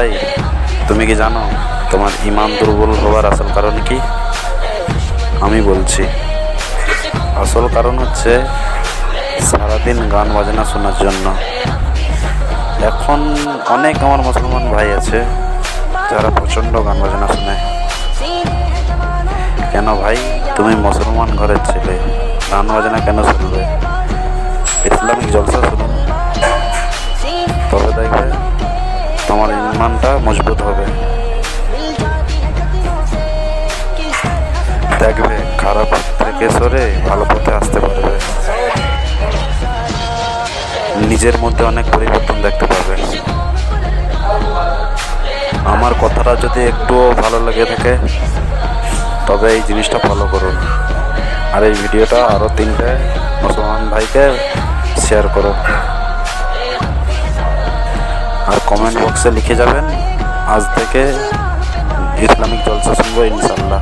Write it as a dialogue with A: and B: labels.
A: ভাই, তুমি কি জানো তোমার ইমান দুর্বল হওয়ার আসল কারণ কি? আমি বলছি, আসল কারণ হচ্ছে সারাদিন গান বাজনা শোনার জন্য। এখন অনেক আমার মুসলমান ভাই আছে যারা প্রচণ্ড গান বাজনা শোনে। কেন ভাই? তুমি মুসলমান ঘরের ছেলে। গান বাজনা কেন শুনবে? ইমানটা মজবুত হবে। দেখবে, খারাপ থেকে সরে ভালো পথে আসতে পারবে। নিজের মধ্যে অনেক পরিবর্তন দেখতে পাবে। আমার কথাটা যদি একটুও ভালো লেগে থাকে, তবে এই জিনিসটা ফলো করুন। আর এই ভিডিওটা আরও তিনটে মুসলমান ভাইকে শেয়ার আর কমেন্ট বক্সে লিখে যাবেন। আজ থেকে ইসলামিক জলসা শুনব ইনশাল্লাহ